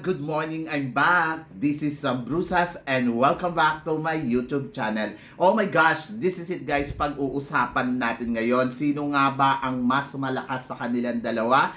Good morning! I'm back! This is uh, Brusas and welcome back to my YouTube channel. Oh my gosh! This is it guys, pag-uusapan natin ngayon. Sino nga ba ang mas malakas sa kanilang dalawa?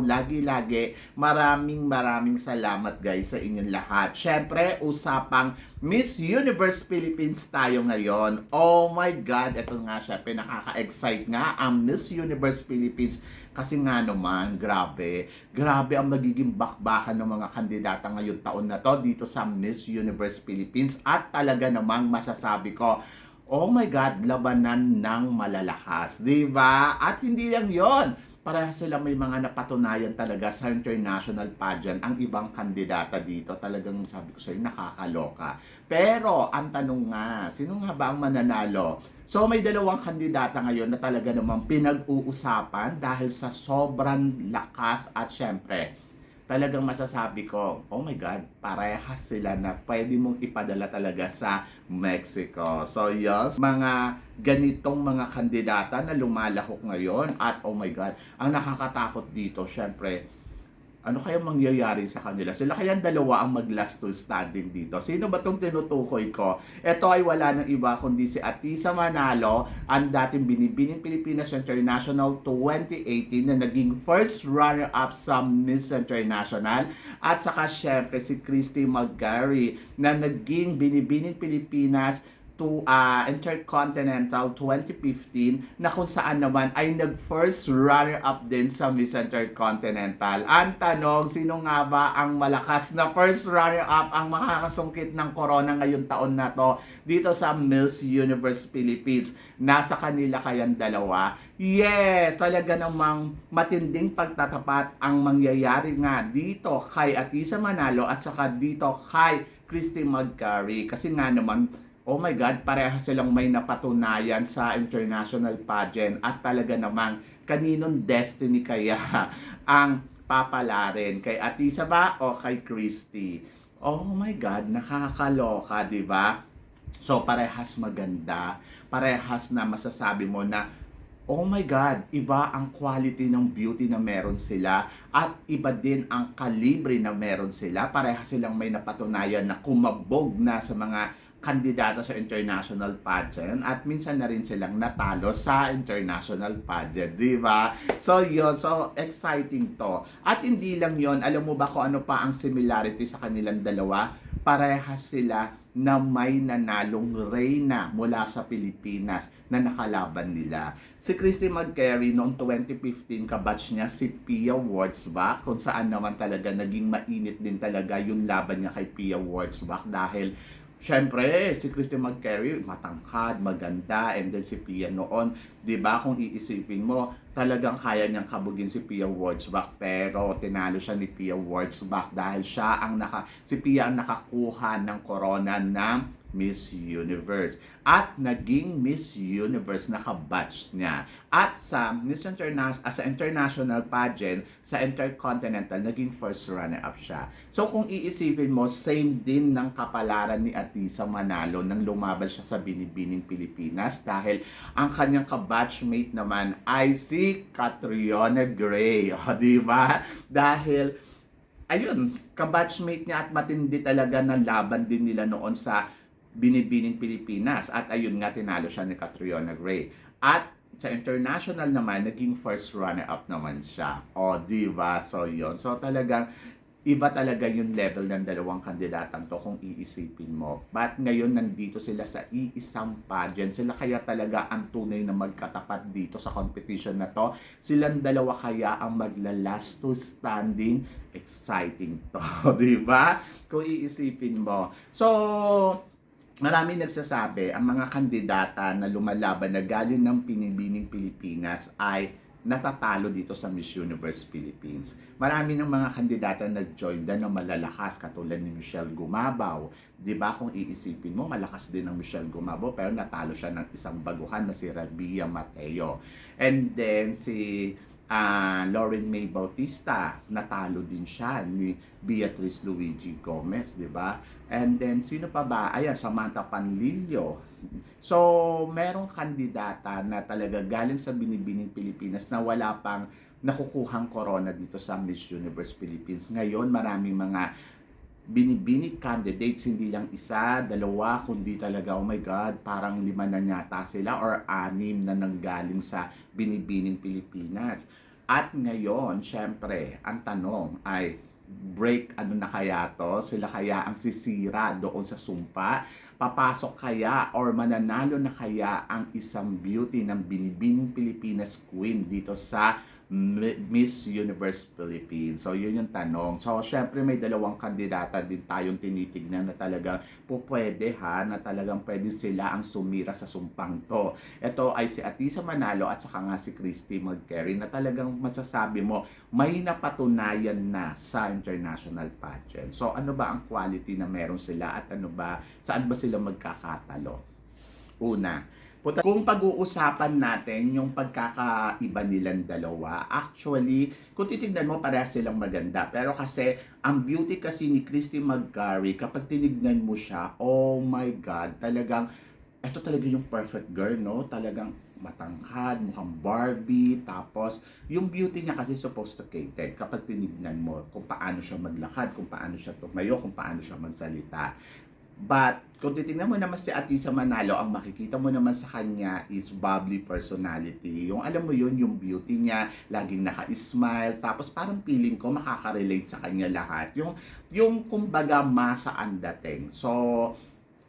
lagi-lagi, maraming maraming salamat guys sa inyong lahat. Syempre, usapang Miss Universe Philippines tayo ngayon. Oh my God, ito nga syempre nakaka-excite nga ang Miss Universe Philippines kasi nga naman, grabe, grabe ang magiging bakbakan ng mga kandidata ngayong taon na to dito sa Miss Universe Philippines at talaga namang masasabi ko, oh my God, labanan ng malalakas, di ba? At hindi lang yon parehas sila may mga napatunayan talaga sa international pageant ang ibang kandidata dito. Talagang sabi ko sa'yo, nakakaloka. Pero, ang tanong nga, sino nga ba ang mananalo? So, may dalawang kandidata ngayon na talaga namang pinag-uusapan dahil sa sobrang lakas at syempre, talagang masasabi ko, oh my God, parehas sila na pwede mong ipadala talaga sa Mexico. So yes, mga ganitong mga kandidata na lumalahok ngayon at oh my God, ang nakakatakot dito, syempre, ano kaya mangyayari sa kanila? Sila kaya dalawa ang mag-last to standing dito. Sino ba itong tinutukoy ko? Ito ay wala ng iba kundi si Atisa Manalo, ang dating binibining Pilipinas International 2018 na naging first runner-up sa Miss International. At saka syempre si Christy Magari na naging binibining Pilipinas to uh, Intercontinental 2015 na kung saan naman ay nag-first runner-up din sa Miss Intercontinental. Ang tanong, sino nga ba ang malakas na first runner-up ang makakasungkit ng corona ngayong taon na to dito sa Miss Universe Philippines? Nasa kanila kayang dalawa? Yes, talaga namang matinding pagtatapat ang mangyayari nga dito kay Atisa Manalo at saka dito kay Christy Magcari kasi nga naman oh my God, pareha silang may napatunayan sa international pageant at talaga namang kaninong destiny kaya ang papalarin kay Atisa ba o kay Christy? Oh my God, nakakaloka, di ba? So parehas maganda, parehas na masasabi mo na oh my God, iba ang quality ng beauty na meron sila at iba din ang kalibre na meron sila. Parehas silang may napatunayan na kumabog na sa mga kandidato sa international pageant at minsan na rin silang natalo sa international pageant, di ba? So yun, so exciting to. At hindi lang yon alam mo ba kung ano pa ang similarity sa kanilang dalawa? Parehas sila na may nanalong reyna mula sa Pilipinas na nakalaban nila. Si Christy McCary noong 2015 kabatch niya si Pia Wurtzbach kung saan naman talaga naging mainit din talaga yung laban niya kay Pia Wurtzbach dahil Siyempre, si Christy McCary, matangkad, maganda, and then si Pia noon, di ba kung iisipin mo, talagang kaya niyang kabugin si Pia Wurtzbach, pero tinalo siya ni Pia Wurtzbach dahil siya ang naka, si Pia ang nakakuha ng corona ng Miss Universe. At naging Miss Universe nakabatch niya. At sa Miss International, as sa international pageant, sa Intercontinental, naging first runner-up siya. So kung iisipin mo, same din ng kapalaran ni Atisa Manalo nang lumaban siya sa Binibining Pilipinas dahil ang kanyang kabatchmate naman ay si Catriona Gray. O, di ba? Dahil ayun, kabatchmate niya at matindi talaga na laban din nila noon sa binibining Pilipinas. At ayun nga, tinalo siya ni Catriona Gray. At sa international naman, naging first runner-up naman siya. O, di ba? So, yun. So, talagang iba talaga yung level ng dalawang kandidatang to kung iisipin mo. But ngayon nandito sila sa iisang pageant. Sila kaya talaga ang tunay na magkatapat dito sa competition na to. Silang dalawa kaya ang magla-last to standing. Exciting to, di ba? Kung iisipin mo. So, marami nagsasabi ang mga kandidata na lumalaban na galing ng pinibining Pilipinas ay natatalo dito sa Miss Universe Philippines. Marami ng mga kandidata na join na malalakas katulad ni Michelle Gumabaw. 'Di ba kung iisipin mo, malakas din ang Michelle Gumabaw pero natalo siya ng isang baguhan na si Rabia Mateo. And then si ah Lauren May Bautista, natalo din siya ni Beatrice Luigi Gomez, 'di ba? And then sino pa ba? Ayan, Samantha Panlilio. So, merong kandidata na talaga galing sa binibining Pilipinas na wala pang nakukuhang corona dito sa Miss Universe Philippines. Ngayon, maraming mga binibining candidates, hindi lang isa, dalawa, kundi talaga, oh my God, parang lima na yata sila or anim na nanggaling sa binibining Pilipinas. At ngayon, syempre, ang tanong ay, break ano na kaya to? Sila kaya ang sisira doon sa sumpa? Papasok kaya or mananalo na kaya ang isang beauty ng binibining Pilipinas Queen dito sa Miss Universe Philippines. So, yun yung tanong. So, syempre may dalawang kandidata din tayong tinitignan na talagang pupwede ha, na talagang pwede sila ang sumira sa sumpang to. Ito ay si Atisa Manalo at saka nga si Christy Magcarry na talagang masasabi mo may napatunayan na sa international pageant. So, ano ba ang quality na meron sila at ano ba, saan ba sila magkakatalo? Una, Puta, kung pag-uusapan natin yung pagkakaiba nilang dalawa, actually, kung titignan mo, parehas silang maganda. Pero kasi, ang beauty kasi ni Christy McGarry, kapag tinignan mo siya, oh my God, talagang, ito talaga yung perfect girl, no? Talagang matangkad, mukhang Barbie, tapos yung beauty niya kasi sophisticated kapag tinignan mo kung paano siya maglakad, kung paano siya tumayo, kung paano siya magsalita. But, kung titingnan mo naman si Atisa Manalo, ang makikita mo naman sa kanya is bubbly personality. Yung alam mo yun, yung beauty niya, laging naka-smile, tapos parang feeling ko makaka-relate sa kanya lahat. Yung, yung kumbaga masa ang dating. So,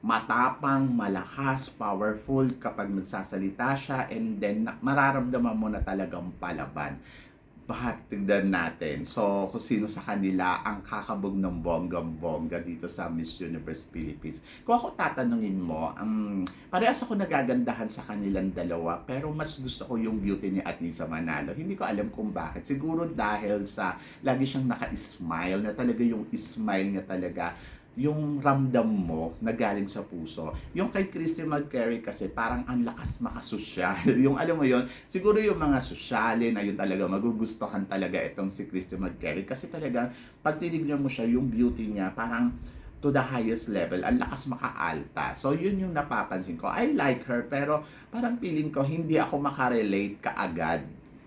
matapang, malakas, powerful kapag nagsasalita siya and then mararamdaman mo na talagang palaban. But tignan natin. So, kung sino sa kanila ang kakabog ng bonggang-bongga dito sa Miss Universe Philippines. Kung ako tatanungin mo, um, parehas ako nagagandahan sa kanilang dalawa, pero mas gusto ko yung beauty ni Atisa Manalo. Hindi ko alam kung bakit. Siguro dahil sa lagi siyang naka-smile, na talaga yung smile niya talaga yung ramdam mo na galing sa puso. Yung kay Christy McCary kasi parang ang lakas makasosyal. yung alam mo yon siguro yung mga sosyale na yun talaga magugustuhan talaga itong si Christy McCary kasi talaga pag tinignan mo siya, yung beauty niya parang to the highest level. Ang lakas makaalta. So, yun yung napapansin ko. I like her, pero parang feeling ko hindi ako makarelate kaagad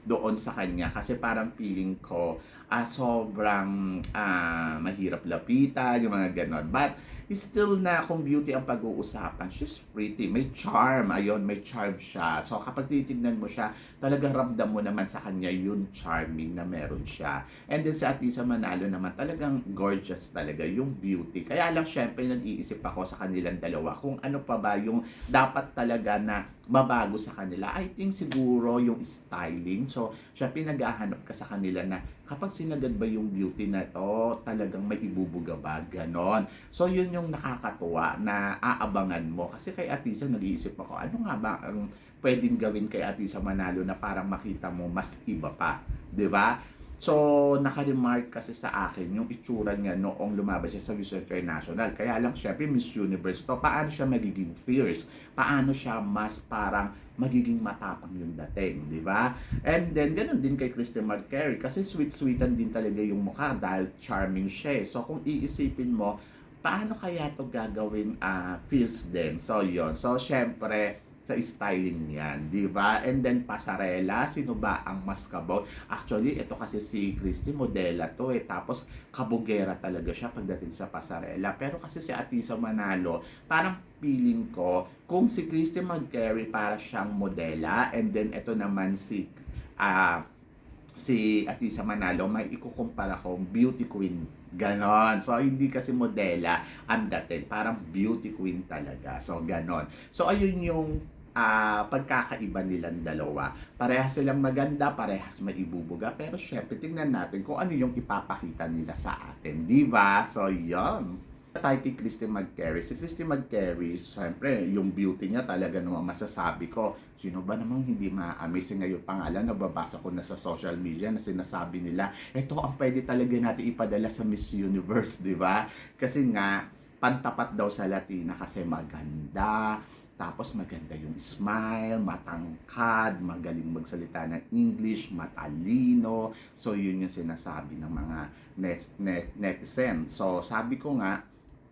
doon sa kanya kasi parang feeling ko ah, sobrang ah, mahirap lapitan, yung mga ganon. But, still na kung beauty ang pag-uusapan, she's pretty. May charm. Ayun, may charm siya. So, kapag titignan mo siya, talagang ramdam mo naman sa kanya yung charming na meron siya. And then sa Atisa Manalo naman, talagang gorgeous talaga yung beauty. Kaya lang, syempre, nag-iisip ako sa kanilang dalawa kung ano pa ba yung dapat talaga na mabago sa kanila. I think siguro yung styling. So, syempre, naghahanap ka sa kanila na kapag sinagad ba yung beauty na to, talagang may ibubuga ba? Ganon. So, yun yung nakakatuwa na aabangan mo. Kasi kay Atisa, nag-iisip ako, ano nga ba ang pwedeng gawin kay Atisa Manalo na parang makita mo mas iba pa? 'Di ba? So, naka-remark kasi sa akin yung itsura niya noong lumabas siya sa Miss International. Kaya lang, syempre, Miss Universe to. Paano siya magiging fierce? Paano siya mas parang magiging matapang yung dating, di ba? And then, ganun din kay Kristen McCary. Kasi sweet-sweetan din talaga yung mukha dahil charming siya. eh. So, kung iisipin mo, paano kaya to gagawin ah fierce din? So, yon So, syempre, sa styling niyan, di ba? And then pasarela, sino ba ang mas kabog? Actually, ito kasi si Christy modela to eh. Tapos kabugera talaga siya pagdating sa pasarela. Pero kasi si Atisa Manalo, parang feeling ko, kung si Christy McCary para siyang modela, and then ito naman si ah si Atisa Manalo, may ikukumpara ko beauty queen. Ganon. So, hindi kasi modela ang dating. Parang beauty queen talaga. So, ganon. So, ayun yung ah pagkakaiba nilang dalawa. Parehas silang maganda, parehas maibubuga, pero syempre tingnan natin kung ano yung ipapakita nila sa atin, di ba? So, yon. Tayo kay Christy McCary. Si Christy McCary, syempre, yung beauty niya talaga naman masasabi ko. Sino ba namang hindi ma-amaze ngayon pangalan? Nababasa ko na sa social media na sinasabi nila, ito ang pwede talaga natin ipadala sa Miss Universe, di ba? Kasi nga, pantapat daw sa Latina kasi maganda, tapos maganda yung smile, matangkad, magaling magsalita ng English, matalino. So yun yung sinasabi ng mga net, net, netizen. So sabi ko nga,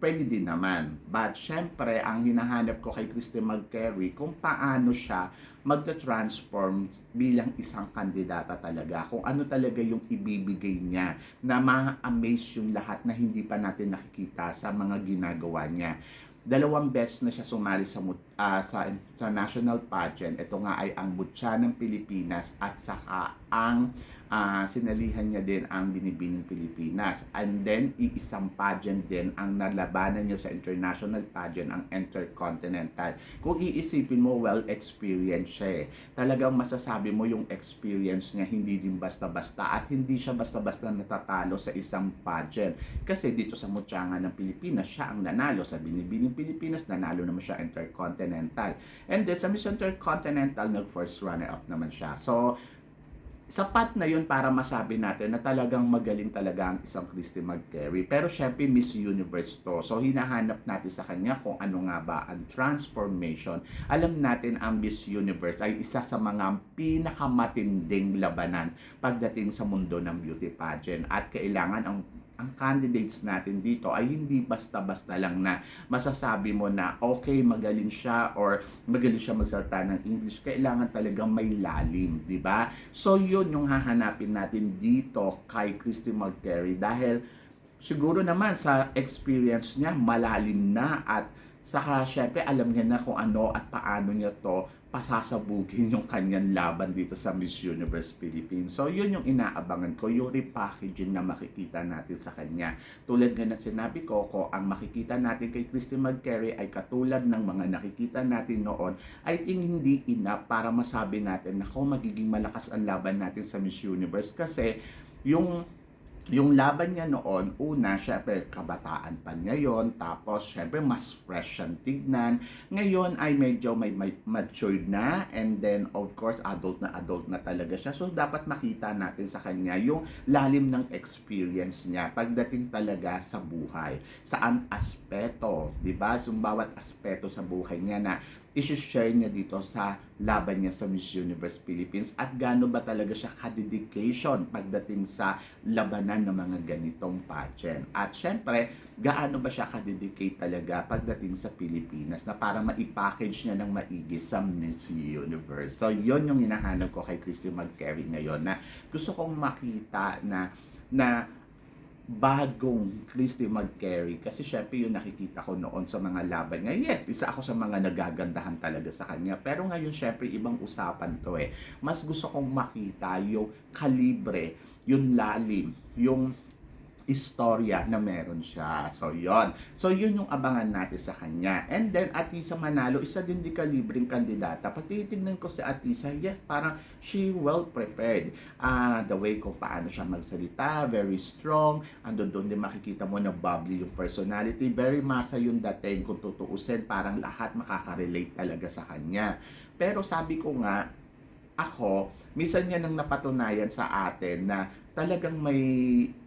pwede din naman. But syempre, ang hinahanap ko kay Christy McCary kung paano siya magta-transform bilang isang kandidata talaga. Kung ano talaga yung ibibigay niya na ma-amaze yung lahat na hindi pa natin nakikita sa mga ginagawa niya dalawang beses na siya sumali sa ah, sa sa national pageant. Ito nga ay ang Butya ng Pilipinas at saka ang ah, sinalihan niya din ang Binibining Pilipinas. And then iisang pageant din ang nalabanan niya sa international pageant ang Intercontinental. Kung iisipin mo well experience siya eh. Talagang masasabi mo yung experience niya hindi din basta-basta at hindi siya basta-basta natatalo sa isang pageant. Kasi dito sa Mutyangan ng Pilipinas, siya ang nanalo sa Binibining Pilipinas, nanalo naman siya Intercontinental. And then sa Miss Intercontinental, nag-first runner-up naman siya. So, sapat na yun para masabi natin na talagang magaling talaga ang isang Christy McCary. Pero syempre Miss Universe to. So hinahanap natin sa kanya kung ano nga ba ang transformation. Alam natin ang Miss Universe ay isa sa mga pinakamatinding labanan pagdating sa mundo ng beauty pageant. At kailangan ang ang candidates natin dito ay hindi basta-basta lang na masasabi mo na okay, magaling siya or magaling siya magsalita ng English. Kailangan talagang may lalim, di ba? So, yun yung hahanapin natin dito kay Christy McCary dahil siguro naman sa experience niya, malalim na at saka syempre alam niya na kung ano at paano niya to pasasabugin yung kanyang laban dito sa Miss Universe Philippines. So, yun yung inaabangan ko, yung repackaging na makikita natin sa kanya. Tulad nga na sinabi ko, kung ang makikita natin kay Christy McCary ay katulad ng mga nakikita natin noon, I think hindi enough para masabi natin na kung magiging malakas ang laban natin sa Miss Universe kasi yung yung laban niya noon, una, syempre, kabataan pa niya yon tapos, syempre, mas fresh siyang tignan. Ngayon ay medyo may, may matured na, and then, of course, adult na adult na talaga siya. So, dapat makita natin sa kanya yung lalim ng experience niya pagdating talaga sa buhay. Saan aspeto, di ba? So, bawat aspeto sa buhay niya na isi-share niya dito sa laban niya sa Miss Universe Philippines at gaano ba talaga siya ka-dedication pagdating sa labanan ng mga ganitong pageant. At syempre, gaano ba siya ka-dedicate talaga pagdating sa Pilipinas na para ma-package niya ng maigi sa Miss Universe. So, yon yung hinahanap ko kay Christy McCary ngayon na gusto kong makita na na bagong Christy McCary kasi syempre yung nakikita ko noon sa mga laban niya. Yes, isa ako sa mga nagagandahan talaga sa kanya. Pero ngayon syempre ibang usapan to eh. Mas gusto kong makita yung kalibre, yung lalim, yung istorya na meron siya. So, yon So, yun yung abangan natin sa kanya. And then, Atisa Manalo, isa din di kalibreng kandidata. Pati tignan ko si Atisa, yes, parang she well prepared. Ah, the way kung paano siya magsalita, very strong. Ando doon din makikita mo na bubbly yung personality. Very masa yung dating kung tutuusin. Parang lahat makaka-relate talaga sa kanya. Pero sabi ko nga, ako, minsan niya nang napatunayan sa atin na talagang may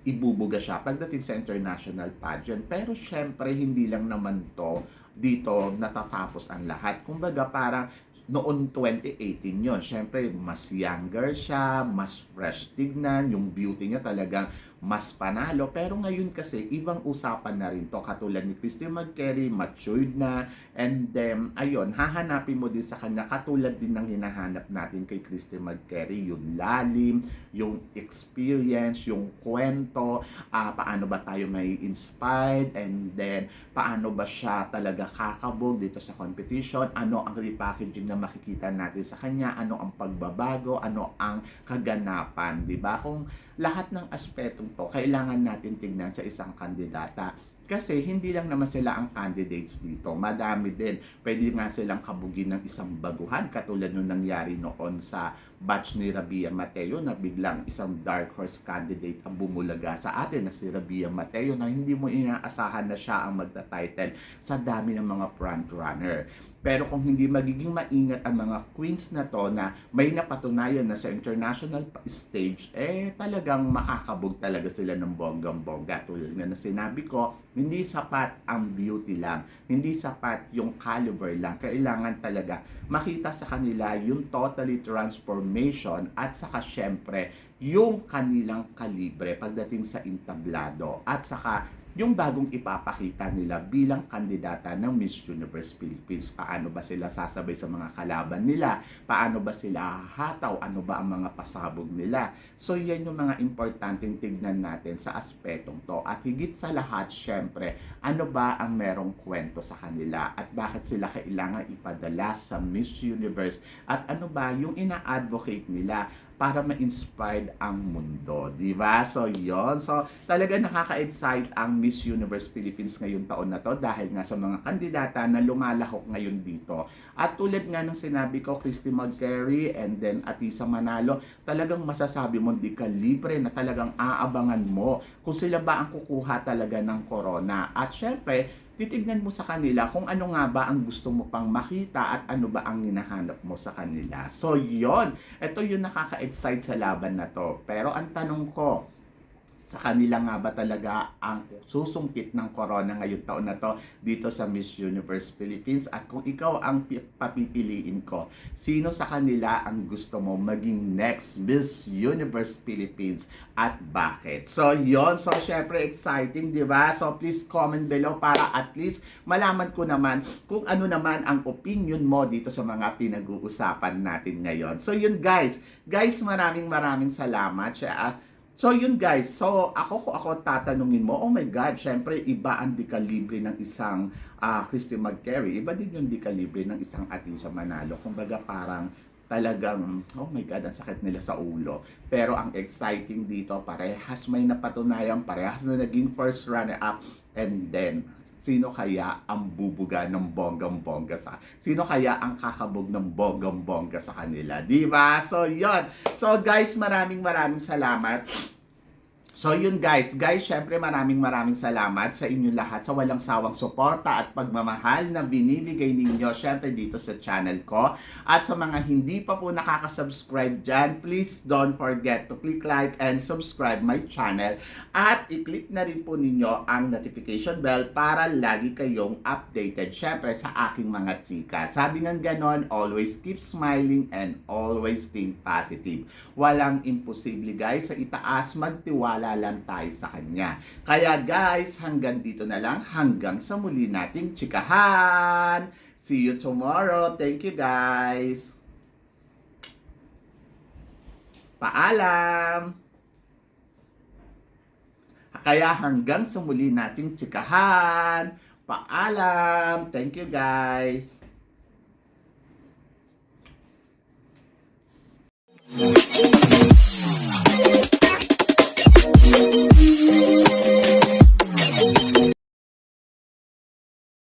ibubuga siya pagdating sa international pageant. Pero syempre, hindi lang naman to dito natatapos ang lahat. Kumbaga, parang noon 2018 yon Syempre, mas younger siya, mas fresh tignan, yung beauty niya talagang mas panalo. Pero ngayon kasi, ibang usapan na rin to. Katulad ni Christy McCary, matured na. And then, ayun, hahanapin mo din sa kanya. Katulad din ng hinahanap natin kay Christy McCary. Yung lalim, yung experience, yung kwento, ah, paano ba tayo may inspired, and then, paano ba siya talaga kakabog dito sa competition, ano ang repackaging na makikita natin sa kanya, ano ang pagbabago, ano ang kaganapan, ba? Kung lahat ng aspetong to, kailangan natin tignan sa isang kandidata. Kasi hindi lang naman sila ang candidates dito. Madami din. Pwede nga silang kabugin ng isang baguhan katulad nung nangyari noon sa batch ni Rabia Mateo na biglang isang dark horse candidate ang bumulaga sa atin na si Rabia Mateo na hindi mo inaasahan na siya ang magta-title sa dami ng mga front runner. Pero kung hindi magiging maingat ang mga queens na to na may napatunayan na sa international stage, eh talagang makakabog talaga sila ng bonggang-bongga. Tulad nga na sinabi ko, hindi sapat ang beauty lang, hindi sapat yung caliber lang. Kailangan talaga makita sa kanila yung totally transformation at saka syempre yung kanilang kalibre pagdating sa intablado at saka yung bagong ipapakita nila bilang kandidata ng Miss Universe Philippines. Paano ba sila sasabay sa mga kalaban nila? Paano ba sila hahataw? Ano ba ang mga pasabog nila? So yan yung mga importanteng tignan natin sa aspetong to. At higit sa lahat, syempre, ano ba ang merong kwento sa kanila? At bakit sila kailangan ipadala sa Miss Universe? At ano ba yung ina-advocate nila para ma-inspired ang mundo, di ba? So, yon So, talaga nakaka-excite ang Miss Universe Philippines ngayong taon na to dahil nga sa mga kandidata na lumalahok ngayon dito. At tulad nga ng sinabi ko, Christy Magcarry and then Atisa Manalo, talagang masasabi mo di ka libre na talagang aabangan mo kung sila ba ang kukuha talaga ng corona. At syempre, titignan mo sa kanila kung ano nga ba ang gusto mo pang makita at ano ba ang hinahanap mo sa kanila. So, yon Ito yung nakaka-excite sa laban na to. Pero ang tanong ko, sa kanila nga ba talaga ang susungkit ng corona ngayong taon na to dito sa Miss Universe Philippines? At kung ikaw ang pi- papipiliin ko sino sa kanila ang gusto mo maging next Miss Universe Philippines at bakit? So yon so syempre exciting di ba? So please comment below para at least malaman ko naman kung ano naman ang opinion mo dito sa mga pinag-uusapan natin ngayon. So yun guys. Guys maraming maraming salamat siya So yun guys, so ako ko ako tatanungin mo, oh my God, syempre iba ang dekalibre ng isang ah, Christy McCary, iba din yung dekalibre ng isang Atisa Manalo. Kumbaga parang talagang, oh my God, ang sakit nila sa ulo. Pero ang exciting dito, parehas may napatunayan, parehas na naging first runner-up, and then, sino kaya ang bubuga ng bonggang-bongga sa sino kaya ang kakabog ng bonggang-bongga sa kanila? Di ba? So yon so guys maraming maraming salamat So yun guys, guys syempre maraming maraming salamat sa inyong lahat sa walang sawang suporta at pagmamahal na binibigay ninyo syempre dito sa channel ko. At sa mga hindi pa po nakaka-subscribe dyan, please don't forget to click like and subscribe my channel. At i-click na rin po ninyo ang notification bell para lagi kayong updated syempre sa aking mga chika. Sabi ng ganon, always keep smiling and always think positive. Walang imposible guys sa itaas, magtiwala lang tayo sa kanya. Kaya guys, hanggang dito na lang, hanggang sa muli nating chikahan. See you tomorrow. Thank you guys. Paalam. Kaya hanggang sa muli nating chikahan. Paalam. Thank you guys. Thank Thank you.